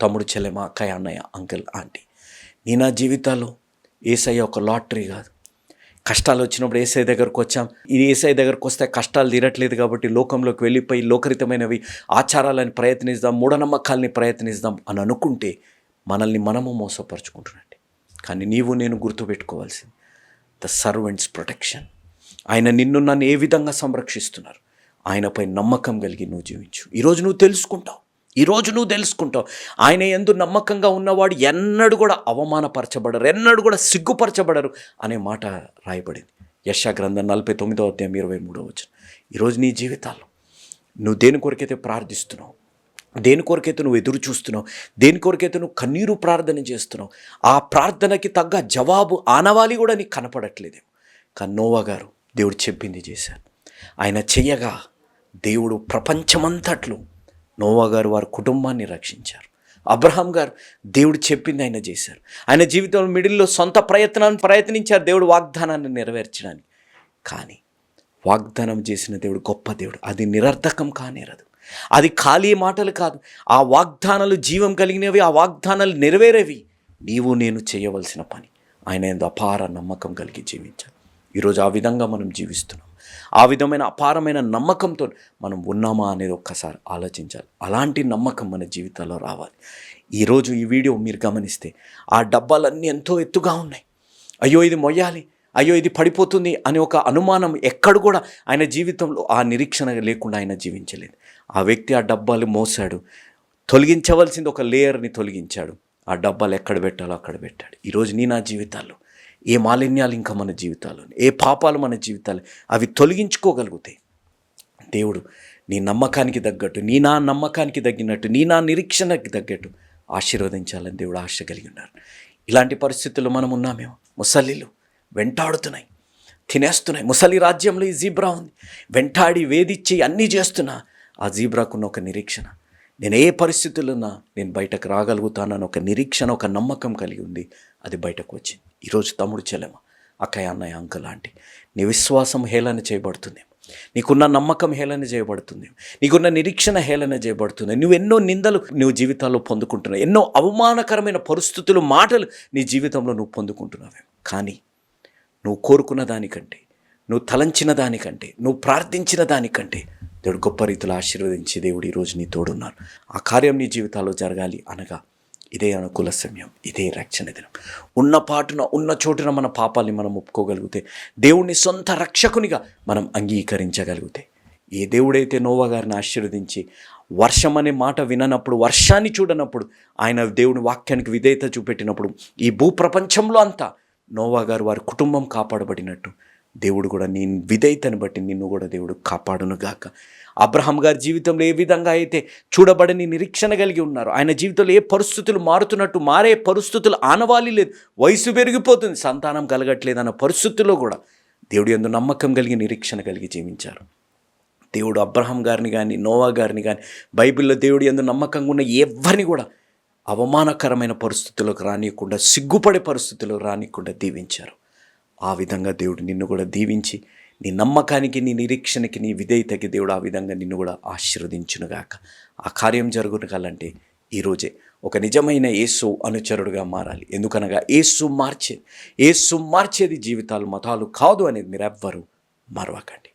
తమ్ముడు చెల్లెమ అక్కయ్య అన్నయ్య అంకిల్ ఆంటీ. నీ నా జీవితాల్లో ఏసయ్య ఒక లాటరీ కాదు. కష్టాలు వచ్చినప్పుడు ఏసఐ దగ్గరకు వచ్చాం. ఇది ఏసఐ దగ్గరకు వస్తే కష్టాలు తీరట్లేదు కాబట్టి లోకంలోకి వెళ్ళిపోయి లోకరితమైనవి ఆచారాలని ప్రయత్నిస్తాం మూఢనమ్మకాలని ప్రయత్నిస్తాం అని అనుకుంటే మనల్ని మనము మోసపరుచుకుంటున్నట్టు కానీ నీవు నేను గుర్తుపెట్టుకోవాల్సింది ద సర్వెంట్స్ ప్రొటెక్షన్ ఆయన నిన్ను నన్ను ఏ విధంగా సంరక్షిస్తున్నారు? ఆయనపై నమ్మకం కలిగి నువ్వు జీవించు. ఈరోజు నువ్వు తెలుసుకుంటావు. ఈరోజు నువ్వు తెలుసుకుంటావు. ఆయన ఎందు నమ్మకంగా ఉన్నవాడు ఎన్నడూ కూడా అవమానపరచబడరు ఎన్నడూ కూడా సిగ్గుపరచబడరు అనే మాట రాయబడింది. యశా గ్రంథం నలభై తొమ్మిదో అధ్యాయం ఇరవై మూడో వచ్చిన ఈరోజు నీ జీవితాల్లో నువ్వు దేని కొరకైతే ప్రార్థిస్తున్నావు దేని కొరకైతే నువ్వు ఎదురు చూస్తున్నావు దేని కొరకైతే నువ్వు కన్నీరు ప్రార్థన చేస్తున్నావు ఆ ప్రార్థనకి తగ్గ జవాబు ఆనవాళి కూడా నీకు కనపడట్లేదు కానీ నోవా గారు దేవుడు చెప్పింది చేశారు. ఆయన చెయ్యగా దేవుడు ప్రపంచమంతట్లు నోవా గారు వారి కుటుంబాన్ని రక్షించారు. అబ్రహాం గారు దేవుడు చెప్పింది ఆయన చేశారు. ఆయన జీవితంలో మిడిల్లో సొంత ప్రయత్నాన్ని ప్రయత్నించారు దేవుడు వాగ్దానాన్ని నెరవేర్చడానికి. కానీ వాగ్దానం చేసిన దేవుడు గొప్ప దేవుడు. అది నిరర్థకం కానేరదు అది ఖాళీ మాటలు కాదు. ఆ వాగ్దానాలు జీవం కలిగినవి ఆ వాగ్దానాలు నెరవేరేవి. నీవు నేను చేయవలసిన పని. ఆయన ఎందు అపార నమ్మకం కలిగి జీవించాలి. ఈరోజు ఆ విధంగా మనం జీవిస్తున్నాం. ఆ విధమైన అపారమైన నమ్మకంతో మనం ఉన్నామా అనేది ఒక్కసారి ఆలోచించాలి. అలాంటి నమ్మకం మన జీవితంలో రావాలి. ఈరోజు ఈ వీడియో మీరు గమనిస్తే ఆ డబ్బాలన్నీ ఎంతో ఎత్తుగా ఉన్నాయి. అయ్యో ఇది మొయ్యాలి. అయ్యో ఇది పడిపోతుంది అనే ఒక అనుమానం ఎక్కడ కూడా ఆయన జీవితంలో ఆ నిరీక్షణ లేకుండా ఆయన జీవించలేదు. ఆ వ్యక్తి ఆ డబ్బాలు మోసాడు. తొలగించవలసింది ఒక లేయర్ని తొలగించాడు. ఆ డబ్బాలు ఎక్కడ పెట్టాలో అక్కడ పెట్టాడు. ఈరోజు నీ నా జీవితాల్లో ఏ మాలిన్యాలు ఇంకా మన జీవితాల్లో ఏ పాపాలు మన జీవితాలు అవి తొలగించుకోగలుగుతాయి దేవుడు నీ నమ్మకానికి తగ్గట్టు నీ నా నమ్మకానికి తగ్గినట్టు నీ నా నిరీక్షణకి తగ్గట్టు ఆశీర్వదించాలని దేవుడు ఆశ కలిగి ఉన్నారు. ఇలాంటి పరిస్థితుల్లో మనం ఉన్నామేమో ముసలిలు వెంటాడుతున్నాయి తినేస్తున్నాయి. ముసలి రాజ్యంలో ఈ జీబ్రా ఉంది. వెంటాడి వేధిచ్చి అన్నీ చేస్తున్నా ఆ జీబ్రాకున్న ఒక నిరీక్షణ. నేను ఏ పరిస్థితులున్నా నేను బయటకు రాగలుగుతానని ఒక నిరీక్షణ ఒక నమ్మకం కలిగి ఉంది అది బయటకు వచ్చింది. ఈరోజు తమ్ముడు చెల్లెమ అక్కయ్య అన్నయ్య అంక లాంటి నీ విశ్వాసం హేళన చేయబడుతుంది. నీకున్న నమ్మకం హేళన చేయబడుతుంది. నీకున్న నిరీక్షణ హేళన చేయబడుతుంది. నువ్వు ఎన్నో నిందలు నువ్వు జీవితాల్లో పొందుకుంటున్నావు. ఎన్నో అవమానకరమైన పరిస్థితులు మాటలు నీ జీవితంలో నువ్వు పొందుకుంటున్నావే కానీ నువ్వు కోరుకున్న దానికంటే నువ్వు తలంచిన దానికంటే నువ్వు ప్రార్థించిన దానికంటే దేవుడు గొప్ప రీతిలో ఆశీర్వదించి దేవుడు ఈరోజు నీ తోడున్నారు ఆ కార్యం నీ జీవితాల్లో జరగాలి అనగా ఇదే అనుకూల సమయం ఇదే రక్షణ దినం. ఉన్న పాటున ఉన్న చోటున మన పాపాల్ని మనం ఒప్పుకోగలిగితే దేవుణ్ణి సొంత రక్షకునిగా మనం అంగీకరించగలిగితే ఏ దేవుడైతే నోవా గారిని ఆశీర్వదించి వర్షం అనే మాట విననప్పుడు వర్షాన్ని చూడనప్పుడు ఆయన దేవుని వాక్యానికి విధేయత చూపెట్టినప్పుడు ఈ భూప్రపంచంలో అంతా నోవా గారు వారి కుటుంబం కాపాడబడినట్టు దేవుడు కూడా నీ విధేయతను బట్టి నిన్ను కూడా దేవుడు కాపాడును గాక అబ్రహం గారి జీవితంలో ఏ విధంగా అయితే చూడబడని నిరీక్షణ కలిగి ఉన్నారు ఆయన జీవితంలో ఏ పరిస్థితులు మారుతున్నట్టు మారే పరిస్థితులు ఆనవాలి లేదు వయసు పెరిగిపోతుంది సంతానం కలగట్లేదు అన్న పరిస్థితుల్లో కూడా దేవుడు ఎందు నమ్మకం కలిగి నిరీక్షణ కలిగి జీవించారు. దేవుడు అబ్రహం గారిని కానీ నోవా గారిని కానీ బైబిల్లో దేవుడు ఎందు నమ్మకంగా ఉన్న ఎవరిని కూడా అవమానకరమైన పరిస్థితులకు రానియకుండా సిగ్గుపడే పరిస్థితులకు రానియకుండా దీవించారు. ఆ విధంగా దేవుడు నిన్ను కూడా దీవించి నీ నమ్మకానికి నీ నిరీక్షణకి నీ విధేయతకి దేవుడు ఆ విధంగా నిన్ను కూడా ఆశీర్వదించునుగాక ఆ కార్యం జరుగునగాలంటే ఈరోజే ఒక నిజమైన యేసు అనుచరుడుగా మారాలి. ఎందుకనగా యేసు మార్చే యేసు మార్చేది జీవితాలు మతాలు కాదు అనేది మీరు ఎవ్వరూ మరవకండి.